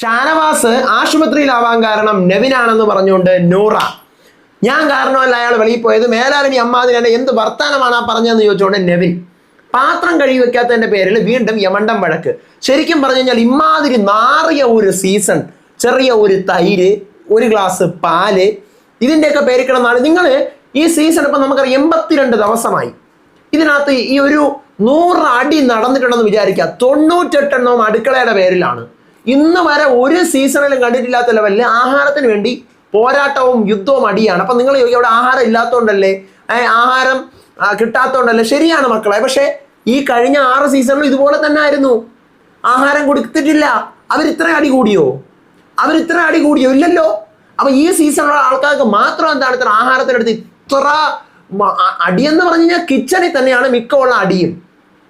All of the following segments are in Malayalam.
ഷാനവാസ് ആശുപത്രിയിലാവാൻ കാരണം നെവിനാണെന്ന് പറഞ്ഞുകൊണ്ട് നൂറ. ഞാൻ കാരണമല്ല അയാൾ വെളിയിൽ പോയത്. മേലാലിനി അമ്മാതിരി എന്നെ എന്ത് വർത്താനമാണ് ആ പറഞ്ഞതെന്ന് ചോദിച്ചുകൊണ്ട് നെവിൻ. പാത്രം കഴുകി വെക്കാത്തതിന്റെ പേരിൽ വീണ്ടും യമണ്ടം വഴക്ക്. ശരിക്കും പറഞ്ഞു കഴിഞ്ഞാൽ ഇമാതിരി നാറിയ ഒരു സീസൺ ചെറിയ ഒരു തൈര് ഒരു ഗ്ലാസ് പാൽ ഇതിന്റെയൊക്കെ പേര് കിടന്നാണ്. നിങ്ങൾ ഈ സീസൺ ഇപ്പം നമുക്കറിയാം എൺപത്തിരണ്ട് ദിവസമായി. ഇതിനകത്ത് ഈ ഒരു നൂറ് അടി നടന്നിട്ടുണ്ടെന്ന് വിചാരിക്കുക. തൊണ്ണൂറ്റെട്ടെണ്ണവും അടുക്കളയുടെ പേരിലാണ്. ഇന്ന് വരെ ഒരു സീസണിലും കണ്ടിട്ടില്ലാത്ത ലെവലിൽ ആഹാരത്തിന് വേണ്ടി പോരാട്ടവും യുദ്ധവും അടിയാണ്. അപ്പൊ നിങ്ങൾ അവിടെ ആഹാരം ഇല്ലാത്തതുകൊണ്ടല്ലേ ആഹാരം കിട്ടാത്തതുകൊണ്ടല്ലേ ശരിയാണ് മക്കളെ. പക്ഷേ ഈ കഴിഞ്ഞ ആറ് സീസണിലും ഇതുപോലെ തന്നെ ആയിരുന്നു. ആഹാരം കൊടുത്തിട്ടില്ല. അവരിത്ര അടി കൂടിയോ? അവരിത്ര അടി കൂടിയോ? ഇല്ലല്ലോ. അപ്പൊ ഈ സീസണിലുള്ള ആൾക്കാർക്ക് മാത്രം എന്താണ് ഇത്ര ആഹാരത്തിനടുത്ത് ഇത്ര അടിയെന്ന് പറഞ്ഞു കഴിഞ്ഞാൽ കിച്ചണിൽ തന്നെയാണ് മിക്കമുള്ള അടിയും.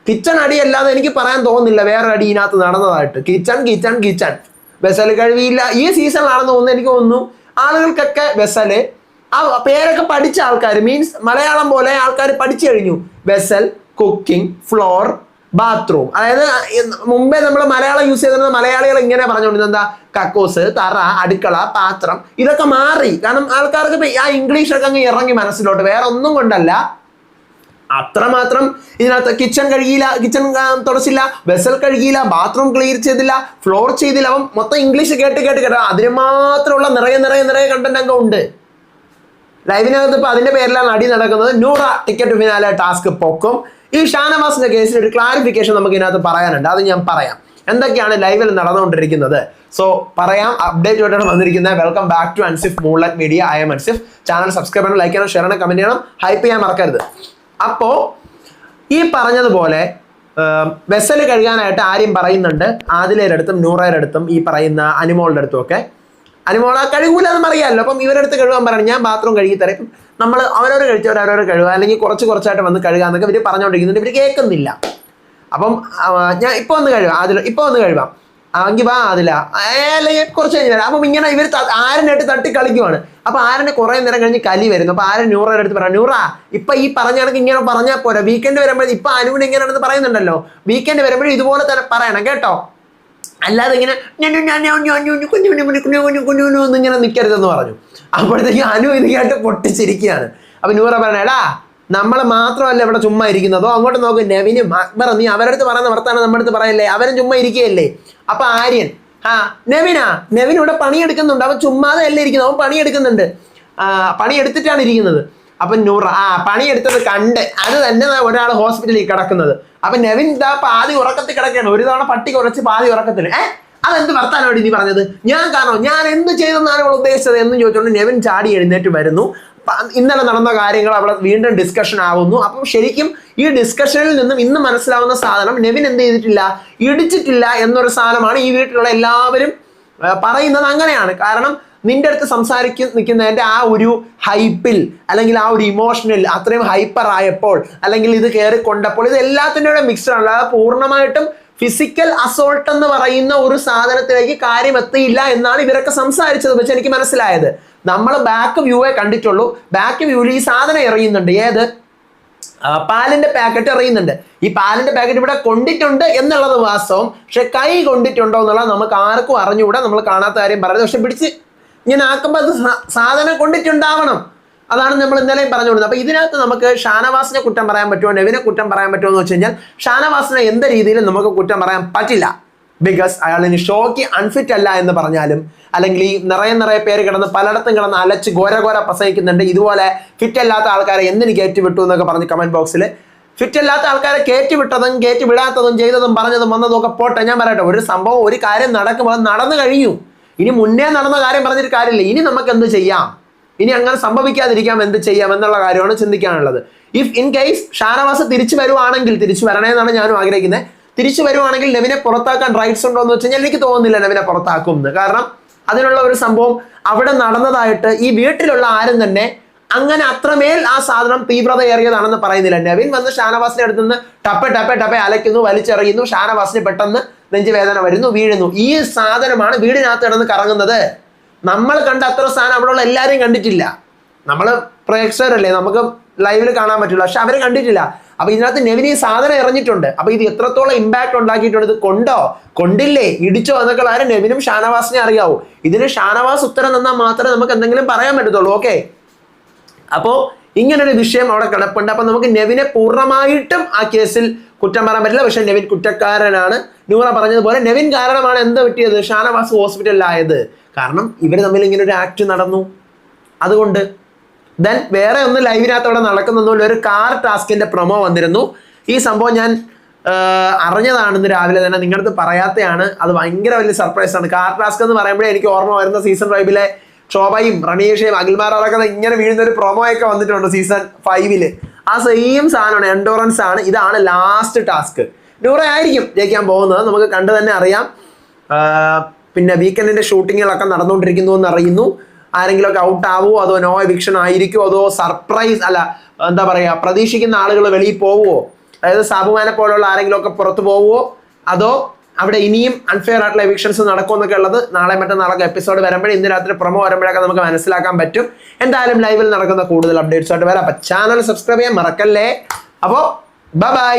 കിച്ചൺ അടി അല്ലാതെ എനിക്ക് പറയാൻ തോന്നുന്നില്ല. വേറെ അടി ഇതിനകത്ത് നടന്നതായിട്ട്. Kitchen kitchen kitchen. വെസൽ കഴിവിയില്ല. ഈ സീസണിലാണെന്ന് തോന്നുന്നു എനിക്ക് തോന്നുന്നു ആളുകൾക്കൊക്കെ വെസൽ ആ പേരൊക്കെ പഠിച്ച ആൾക്കാർ മീൻസ് മലയാളം പോലെ ആൾക്കാർ പഠിച്ചു കഴിഞ്ഞു. Vessel cooking floor bathroom. അതായത് മുമ്പേ നമ്മൾ മലയാളം യൂസ് ചെയ്തിരുന്ന മലയാളികൾ ഇങ്ങനെ പറഞ്ഞുകൊണ്ടിരുന്നത്. എന്താ? കക്കോസ് തറ അടുക്കള പാത്രം. ഇതൊക്കെ മാറി. കാരണം ആൾക്കാർക്ക് ആ ഇംഗ്ലീഷൊക്കെ അങ്ങ് ഇറങ്ങി മനസ്സിലോട്ട്. വേറെ ഒന്നും കൊണ്ടല്ല. അത്രമാത്രം ഇതിനകത്ത് കിച്ചൺ കഴുകിയില്ല കിച്ചൺ തുടച്ചില്ല വെസൽ കഴുകിയില്ല ബാത്റൂം ക്ലിയർ ചെയ്തില്ല ഫ്ലോർ ചെയ്തില്ല. അവൻ മൊത്തം ഇംഗ്ലീഷ് കേട്ട് കേട്ട് കേട്ടോ അതിന് മാത്രമുള്ള നിറയെ നിറയെ നിറയെ കണ്ടന്റ് അംഗം ഉണ്ട്. ലൈവിനകത്ത് ഇപ്പൊ അതിന്റെ പേരിലാണ് അടി നടക്കുന്നത്. നൂറ ടിക്കറ്റ് ഫിനാലെ ടാസ്ക് പൊക്കും. ഈ ഷാനവാസിന്റെ കേസിൽ ഒരു ക്ലാരിഫിക്കേഷൻ നമുക്ക് ഇതിനകത്ത് പറയാനുണ്ട്. അത് ഞാൻ പറയാം. എന്തൊക്കെയാണ് ലൈവിൽ നടന്നുകൊണ്ടിരിക്കുന്നത്? സോ പറയാം. അപ്ഡേറ്റ് ആയിട്ടാണ് വന്നിരിക്കുന്നത്. Welcome back to Ansif moonlight media I M Ansif channel subscribe ചെയ്യണം ലൈക്ക് ചെയ്യണം ഷെയർ ചെയ്യണം കമന്റ് ചെയ്യണം. ഹൈപ്പ് ചെയ്യാൻ മറക്കരുത്. അപ്പോ ഈ പറഞ്ഞതുപോലെ വെസൽ കഴുകാനായിട്ട് ആരെയും പറയുന്നുണ്ട്. ആദിലേരടുത്തും അടുത്തും ഈ പറയുന്ന അനുമോളുടെ അടുത്തും ഒക്കെ അനിമോള കഴുകൂല എന്ന് അറിയാമല്ലോ അപ്പം ഇവരടുത്ത് കഴുകാൻ പറയണം. ഞാൻ ബാത്റൂം കഴുകി തരാം. നമ്മൾ അവരോട് കഴിച്ചവർ അവരോട് കഴുകുക. അല്ലെങ്കിൽ കുറച്ച് കുറച്ചായിട്ട് വന്ന് കഴുകുക എന്നൊക്കെ ഇവർ പറഞ്ഞുകൊണ്ടിരിക്കുന്നുണ്ട് ഇവർ കേൾക്കുന്നില്ല. അപ്പം ഞാൻ ഇപ്പോൾ ഒന്ന് കഴുകാം. അതിൽ ഇപ്പോൾ ഒന്ന് കഴുകാം. എങ്കിൽ വാ അതില. അല്ലെങ്കിൽ കുറച്ച് കഴിഞ്ഞ് വരാം. അപ്പം ഇങ്ങനെ ഇവർ ആരനായിട്ട് തട്ടി കളിക്കുവാണ് അപ്പൊ ആരനെ കുറേ നേരം കഴിഞ്ഞ് കലി വരുന്നു. അപ്പൊ ആരൻ നൂറയുടെ അടുത്ത് പറയാം നൂറ ഇപ്പൊ ഈ പറഞ്ഞ കണക്ക് ഇങ്ങനെ പറഞ്ഞാൽ പോരാ. വീക്കെൻഡ് വരുമ്പോൾ ഇപ്പൊ അനുവിന് ഇങ്ങനെയാണെന്ന് പറയുന്നുണ്ടല്ലോ. വീക്കെൻഡ് വരുമ്പോഴും ഇതുപോലെ തന്നെ പറയണം കേട്ടോ? അല്ലാതെ ഇങ്ങനെ കുഞ്ഞു ഇങ്ങനെ നിൽക്കരുതെന്ന് പറഞ്ഞു. അപ്പോഴത്തേക്ക് അനു ഇത് കേട്ട് പൊട്ടിച്ചിരിക്കുകയാണ്. അപ്പം നൂറ പറയണ എടാ നമ്മൾ മാത്രമല്ല ഇവിടെ ചുമ്മാ ഇരിക്കുന്നതോ? അങ്ങോട്ട് നോക്ക് നെവിനും അക്ബർ നീ അവരടുത്ത് പറയുന്ന വർത്താനം നമ്മുടെ അടുത്ത് പറയല്ലേ? അവരും ചുമ്മാ ഇരിക്കുകയല്ലേ? അപ്പൊ ആര്യൻ ആ നെവിനാ? നെവിൻ ഇവിടെ പണിയെടുക്കുന്നുണ്ട്. അവൻ ചുമ്മാതെ അല്ല ഇരിക്കുന്നത്? അവൻ പണിയെടുക്കുന്നുണ്ട്. പണിയെടുത്തിട്ടാണ് ഇരിക്കുന്നത്. അപ്പൊ നൂറ ആ പണിയെടുത്തത് കണ്ട് അത് തന്നെ ഒരാൾ ഹോസ്പിറ്റലിൽ കിടക്കുന്നത്. അപ്പൊ നെവിൻ ഇതാ പാതി ഉറക്കത്തിൽ കിടക്കുകയാണ്. ഒരു തവണ പട്ടി കുറച്ച് പാതി ഉറക്കത്തിൽ. ഏ? അതെന്ത് വർത്താനോട് നീ പറഞ്ഞത്? ഞാൻ കാരണം ഞാൻ എന്ത് ചെയ്തെന്നാണ് ഉദ്ദേശിച്ചത് എന്ന് ചോദിച്ചുകൊണ്ട് നെവിൻ ചാടി എഴുന്നേറ്റ് വരുന്നു. ഇന്നലെ നടന്ന കാര്യങ്ങൾ അവിടെ വീണ്ടും ഡിസ്കഷൻ ആവുന്നു. അപ്പം ശരിക്കും ഈ ഡിസ്കഷനിൽ നിന്നും ഇന്ന് മനസ്സിലാവുന്ന സാധനം നെവിൻ എന്ത് ചെയ്തിട്ടില്ല? ഇടിച്ചിട്ടില്ല എന്നൊരു സാധനമാണ് ഈ വീട്ടിലുള്ള എല്ലാവരും പറയുന്നത് അങ്ങനെയാണ്. കാരണം നിന്റെ അടുത്ത് സംസാരിക്കും നിൽക്കുന്നതിന്റെ ആ ഒരു ഹൈപ്പിൽ അല്ലെങ്കിൽ ആ ഒരു ഇമോഷണൽ അത്രയും ഹൈപ്പർ ആയപ്പോൾ അല്ലെങ്കിൽ ഇത് കയറി കൊണ്ടപ്പോൾ ഇത് എല്ലാത്തിന്റെ കൂടെ മിക്സ്ഡ് ആണ്. അല്ലാതെ പൂർണമായിട്ടും ഫിസിക്കൽ അസോൾട്ട് എന്ന് പറയുന്ന ഒരു സാധനത്തിലേക്ക് കാര്യം എത്തിയില്ല എന്നാണ് ഇവരൊക്കെ സംസാരിച്ചത്. വെച്ച് എനിക്ക് മനസ്സിലായത്. നമ്മൾ ബാക്ക് വ്യൂവേ കണ്ടിട്ടുള്ളൂ. ബാക്ക് വ്യൂവിൽ ഈ സാധനം എറിയുന്നുണ്ട്. ഏത്? പാലിന്റെ പാക്കറ്റ് എറിയുന്നുണ്ട്. ഈ പാലിന്റെ പാക്കറ്റ് ഇവിടെ കൊണ്ടിട്ടുണ്ട് എന്നുള്ളത് വാസ്തവം. പക്ഷെ കൈ കൊണ്ടിട്ടുണ്ടോ എന്നുള്ളത് നമുക്ക് ആർക്കും അറിഞ്ഞുകൂടാ. നമ്മൾ കാണാത്ത കാര്യം പറയുന്നത് പക്ഷെ പിടിച്ച് ഇങ്ങനെ ആക്കുമ്പോൾ അത് സാധനം കൊണ്ടിട്ടുണ്ടാവണം. അതാണ് നമ്മൾ ഇന്നലെയും പറഞ്ഞു കൊടുത്തത്. അപ്പൊ ഇതിനകത്ത് നമുക്ക് ഷാനവാസിനെ കുറ്റം പറയാൻ പറ്റുമോ നെവിനെ കുറ്റം പറയാൻ പറ്റുമോ എന്ന് വെച്ച് കഴിഞ്ഞാൽ ഷാനവാസിനെ എന്ത് രീതിയിലും നമുക്ക് കുറ്റം പറയാൻ പറ്റില്ല. ബിക്കോസ് അയാൾ ഇനി ഷോക്ക് അൺഫിറ്റ് അല്ല എന്ന് പറഞ്ഞാലും അല്ലെങ്കിൽ ഈ നിറയെ നിറയെ പേര് കിടന്ന് പലയിടത്തും കിടന്ന് അലച്ച് ഘോര ഘോര പ്രസംഗിക്കുന്നുണ്ട്. ഇതുപോലെ ഫിറ്റ് അല്ലാത്ത ആൾക്കാരെ എന്തിന് കയറ്റിവിട്ടു എന്നൊക്കെ പറഞ്ഞ് കമന്റ് ബോക്സിൽ ഫിറ്റ് അല്ലാത്ത ആൾക്കാരെ കയറ്റി വിട്ടതും കയറ്റി വിടാത്തതും ചെയ്തതും പറഞ്ഞതും വന്നതും ഒക്കെ പോട്ടെ. ഞാൻ പറയട്ടെ ഒരു സംഭവം ഒരു കാര്യം നടക്കുമ്പോൾ നടന്നു കഴിഞ്ഞു. ഇനി മുന്നേ നടന്ന കാര്യം പറഞ്ഞിട്ട് കാര്യമില്ല. ഇനി നമുക്ക് എന്ത് ചെയ്യാം? ഇനി അങ്ങനെ സംഭവിക്കാതിരിക്കാം എന്ത് ചെയ്യാം എന്നുള്ള കാര്യമാണ് ചിന്തിക്കാനുള്ളത്. ഇഫ് ഇൻ കേസ് ഷാനവാസ് തിരിച്ചു വരുവാണെങ്കിൽ തിരിച്ചു വരണേ എന്നാണ് ഞാനും ആഗ്രഹിക്കുന്നത്. തിരിച്ചു വരുവാണെങ്കിൽ നെവിനെ പുറത്താക്കാൻ റൈറ്റ്സ് ഉണ്ടോ എന്ന് വെച്ച് കഴിഞ്ഞാൽ എനിക്ക് തോന്നുന്നില്ല നെവിനെ പുറത്താക്കും എന്ന് കാരണം അതിനുള്ള ഒരു സംഭവം അവിടെ നടന്നതായിട്ട് ഈ വീട്ടിലുള്ള ആരും തന്നെ അങ്ങനെ അത്രമേൽ ആ സാധനം തീവ്രതയേറിയതാണെന്ന് പറയുന്നില്ല. നെവിൻ വന്ന് ഷാനവാസിനെ അടുത്ത് നിന്ന് ടപ്പെ ടപ്പെ ടപ്പെ അലയ്ക്കുന്നു വലിച്ചെറിയുന്നു. ഷാനവാസിന് പെട്ടെന്ന് നെഞ്ചുവേദന വരുന്നു വീഴുന്നു. ഈ സാധനമാണ് വീടിനകത്ത് കിടന്ന് കറങ്ങുന്നത്. നമ്മൾ കണ്ട അത്ര സാധനം അവിടെയുള്ള എല്ലാവരും കണ്ടിട്ടില്ല. നമ്മൾ പ്രേക്ഷകരല്ലേ? നമുക്ക് ലൈവിൽ കാണാൻ പറ്റുള്ളൂ പക്ഷെ അവരെ കണ്ടിട്ടില്ല. അപ്പൊ ഇതിനകത്ത് നെവിന് ഈ സാധനം ഇറങ്ങിയിട്ടുണ്ട് അപ്പൊ ഇത് എത്രത്തോളം ഇമ്പാക്ട് ഉണ്ടാക്കിയിട്ടുണ്ട്? ഇത് കൊണ്ടോ? കൊണ്ടില്ലേ? ഇടിച്ചോ? എന്നൊക്കെ ആരും നെവിനും ഷാനവാസിനെ അറിയാവൂ. ഇതിന് ഷാനവാസ് ഉത്തരം തന്നാൽ മാത്രമേ നമുക്ക് എന്തെങ്കിലും പറയാൻ പറ്റത്തുള്ളൂ. ഓക്കെ? അപ്പോൾ ഇങ്ങനൊരു വിഷയം അവിടെ കിടപ്പുണ്ട്. അപ്പൊ നമുക്ക് നെവിനെ പൂർണമായിട്ടും ആ കേസിൽ കുറ്റം പറയാൻ പറ്റില്ല. പക്ഷെ നെവിൻ കുറ്റക്കാരനാണ്. നൂറ പറഞ്ഞതുപോലെ നെവിൻ കാരണമാണ് എന്ത് പറ്റിയത്? ഷാനവാസ് ഹോസ്പിറ്റലിലായത് കാരണം ഇവർ തമ്മിൽ ഇങ്ങനെ ഒരു ആക്ട് നടന്നു. അതുകൊണ്ട് ദെൻ വേറെ ഒന്ന് ലൈവിനകത്ത് അവിടെ നടക്കുന്നൊന്നുമില്ല ഒരു കാർ ടാസ്കിന്റെ പ്രൊമോ വന്നിരുന്നു. ഈ സംഭവം ഞാൻ അറിഞ്ഞതാണെന്ന് അറിഞ്ഞതാണ് രാവിലെ തന്നെ നിങ്ങളുടെ അടുത്ത് പറയാത്തയാണ്. അത് ഭയങ്കര വലിയ സർപ്രൈസ് ആണ്. കാർ ടാസ്ക് എന്ന് പറയുമ്പോഴേ എനിക്ക് ഓർമ്മ വരുന്ന സീസൺ ഫൈവിലെ ശോഭയും റണീഷയും അഖിൽമാരടക്കം ഇങ്ങനെ വീഴുന്ന ഒരു പ്രൊമോ ഒക്കെ വന്നിട്ടുണ്ട് സീസൺ ഫൈവിൽ ആ സെയിം സാധനമാണ് എൻഡോറൻസ് ആണ്. ഇതാണ് ലാസ്റ്റ് ടാസ്ക് നൂറ ആയിരിക്കും ജയിക്കാൻ പോകുന്നത്. നമുക്ക് കണ്ടു തന്നെ അറിയാം. പിന്നെ വീക്കെൻഡിന്റെ ഷൂട്ടിങ്ങുകളൊക്കെ നടന്നുകൊണ്ടിരിക്കുന്നു എന്ന് അറിയുന്നു. ആരെങ്കിലും ഒക്കെ ഔട്ട് ആവുമോ അതോ നോ എവിക്ഷൻ ആയിരിക്കുമോ അതോ സർപ്രൈസ് അല്ല എന്താ പറയുക പ്രതീക്ഷിക്കുന്ന ആളുകൾ വെളിയിൽ പോവുമോ അതായത് സാബുമാനെ പോലുള്ള ആരെങ്കിലും ഒക്കെ പുറത്തു പോവുമോ അതോ അവിടെ ഇനിയും അൺഫെയർ ആയിട്ടുള്ള എവിക്ഷൻസ് നടക്കുമെന്നൊക്കെ ഉള്ളത് നാളെ മറ്റന്നാളൊക്കെ എപ്പിസോഡ് വരുമ്പോഴേ ഇന്ന് രാത്രി പ്രൊമോ വരുമ്പോഴൊക്കെ നമുക്ക് മനസ്സിലാക്കാൻ പറ്റും. എന്തായാലും ലൈവിൽ നടക്കുന്ന കൂടുതൽ അപ്ഡേറ്റ്സ് ആയിട്ട് വരാം. അപ്പൊ ചാനൽ സബ്സ്ക്രൈബ് ചെയ്യാൻ മറക്കല്ലേ? അപ്പോൾ ബൈ